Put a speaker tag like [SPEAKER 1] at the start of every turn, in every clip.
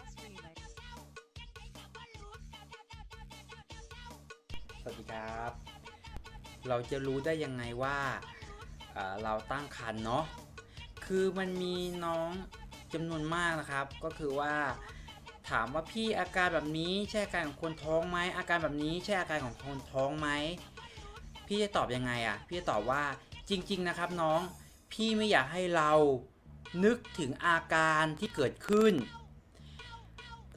[SPEAKER 1] Bass Remix.
[SPEAKER 2] สวัสดีครับ เราจะรู้ได้ยังไงว่าเอ่อเราตั้งครรภ์เนาะ คือมันมีน้องจำนวนมากนะครับ ก็คือว่าถามว่าพี่อาการแบบนี้ใช่อาการของคนท้องไหมอาการแบบนี้ใช่อาการของคนท้องไหมพี่จะตอบยังไงอะ่ะ พี่จะตอบว่าจริง ๆ นะครับน้อง พี่ไม่อยากให้เรานึกถึงอาการที่เกิดขึ้น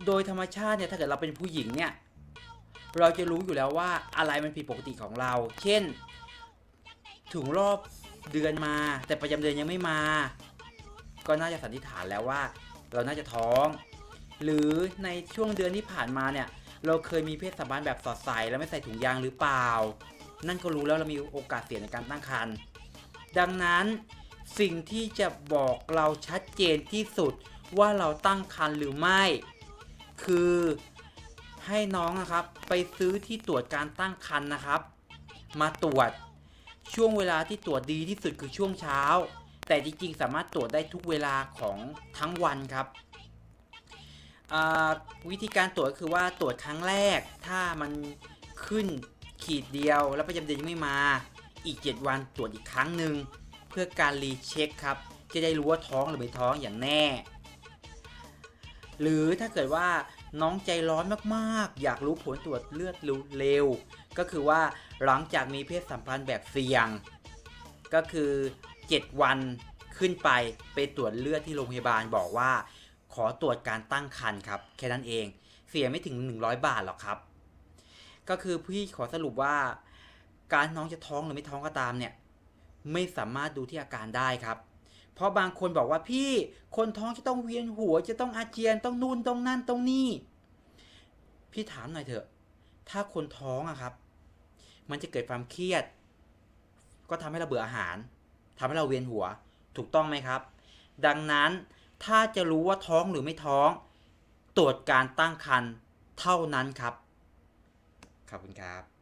[SPEAKER 2] โดยธรรมชาติเนี่ยถ้าเกิดเราเป็นผู้หญิงเนี่ยเราจะรู้อยู่แล้วว่าอะไรมันผิดปกติของเรา เช่นถึงรอบเดือนมา แต่ประจำเดือนยังไม่มา ก็น่าจะสันนิษฐานแล้วว่า เราน่าจะท้อง หรือในช่วงเดือนที่ผ่านมาเนี่ย เราเคยมีเพศสัมพันธ์แบบสอดใสแล้วไม่ใส่ถุงยางหรือเปล่า นั่นก็รู้แล้วเรามีโอกาสเสี่ยงในการตั้งครรภ์ดังนั้นสิ่งที่จะบอกเราชัดเจนที่สุดว่าเราตั้งครรภ์หรือไม่ คือให้น้องนะครับไปซื้อที่ตรวจการตั้งครรภ์นะครับ มาตรวจช่วงเวลาที่ตรวจดีที่สุดคือช่วงเช้า แต่จริงๆ สามารถตรวจได้ทุกเวลาของทั้งวันครับวิธีการตรวจคือว่าตรวจครั้งแรก ถ้ามันขึ้นขีดเดียวแล้วประจำเดือนยังไม่มาอีก 7 วันตรวจอีกครั้งหนึ่งเพื่อการรีเช็คครับจะได้รู้ว่าท้องหรือไม่ท้องอย่างแน่ หรือถ้าเกิดว่าน้องใจร้อนมากๆ อยากรู้ผลตรวจเลือดเร็ว ก็คือว่าหลังจากมีเพศสัมพันธ์แบบเสี่ยง ก็คือ 7 วันขึ้นไปไปตรวจเลือดที่โรงพยาบาลบอกว่า ขอตรวจการตั้งครรภ์ครับ แค่นั้นเอง เสียไม่ถึง 100 บาทหรอกครับ ก็คือพี่ขอสรุปว่า การน้องจะท้องหรือไม่ท้องก็ตามเนี่ย ไม่สามารถดูที่อาการได้ครับ เพราะบางคนบอกว่าพี่คนท้องจะต้องเวียนหัวจะต้องอาเจียนต้องนู่นต้องนั่นต้องนี่ พี่ถามหน่อยเถอะ ถ้าคนท้องอะครับ มันจะเกิดความเครียด ก็ทำให้เราเบื่ออาหารทำให้เราเวียนหัว ถูกต้องไหมครับ ดังนั้นถ้าจะรู้ว่าท้องหรือไม่ท้อง ตรวจการตั้งครรภ์เท่านั้นครับ ขอบคุณครับ